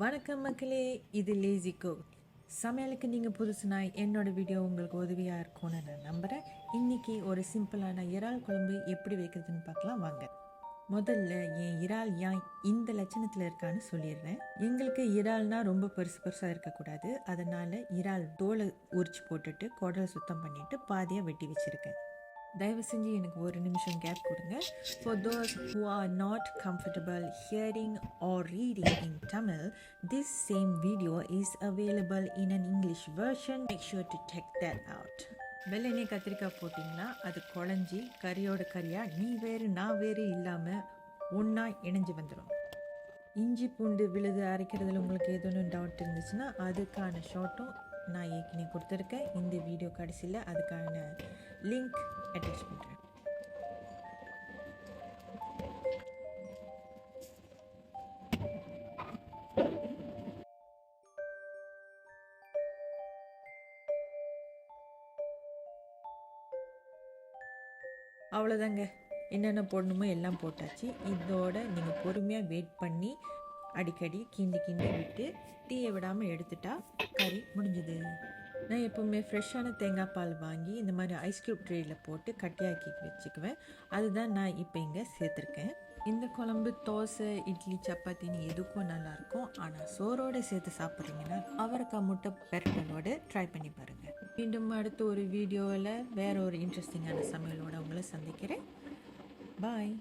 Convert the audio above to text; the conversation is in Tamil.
வணக்கம் மக்களே இது லேசி குக் சமையலுக்கு நீங்கள் புதுசுனா என்னோடய வீடியோ உங்களுக்கு உதவியாக இருக்கும்னு நான் நம்புகிறேன் இன்றைக்கி ஒரு சிம்பிளான இறால் குழம்பு எப்படி வைக்கிறதுன்னு பார்க்கலாம் வாங்க. முதல்ல என் இறால் ஏன் இந்த லட்சணத்தில் இருக்கான்னு சொல்லிடுறேன். எங்களுக்கு இறால்னால் ரொம்ப பெருசு பெருசாக இருக்கக்கூடாது. அதனால் இறால் தோலை உரிச்சு போட்டுட்டு குடலை சுத்தம் பண்ணிவிட்டு பாதியாக வெட்டி வச்சுருக்கேன். தயவு செஞ்சு எனக்கு ஒரு நிமிஷம் கேப் கொடுங்க. For those who are not comfortable hearing or reading in Tamil this same video is available in an English version make sure to check that out வெள்ளெண்ணெய் கத்திரிக்காய் போட்டிங்கன்னா அது குழஞ்சி கறியோட கறியாக நீ வேறு நான் வேறு இல்லாமல் ஒன்றா இணைஞ்சு வந்துடும் இஞ்சி பூண்டு விழுது அரைக்கிறதுல உங்களுக்கு எதுவும் டவுட் இருந்துச்சுன்னா அதுக்கான ஷார்ட்டும் நான் ஏற்கனவே கொடுத்துருக்கேன் இந்த வீடியோ கடைசியில் அதுக்கான லிங்க் அட்டாச் பண்ணுறேன் அவ்வளோதாங்க என்னென்ன போடணுமோ எல்லாம் போட்டாச்சு. இதோட நீங்கள் பொறுமையாக வெயிட் பண்ணி அடிக்கடி கிண்டி கிண்டி விட்டு தீயை விடாமல் எடுத்துட்டா கறி முடிஞ்சுது. நான் எப்போவுமே ஃப்ரெஷ்ஷான தேங்காய் பால் வாங்கி இந்த மாதிரி ஐஸ் க்யூப் ட்ரேயில் போட்டு கட்டியாக்கி வச்சுக்குவேன். அதுதான் நான் இப்போ இங்கே சேர்த்துருக்கேன். இந்த குழம்பு தோசை இட்லி சப்பாத்தின்னு எதுக்கும் நல்லாயிருக்கும் ஆனால் சோறோடு சேர்த்து சாப்பிட்றீங்கன்னா அவரைக்காய் முட்டை பெரட்டலோடு ட்ரை பண்ணி பாருங்கள் மீண்டும் அடுத்த ஒரு வீடியோவில் வேற ஒரு இன்ட்ரெஸ்டிங்கான சமையலோட உங்களை சந்திக்கிறேன். பாய்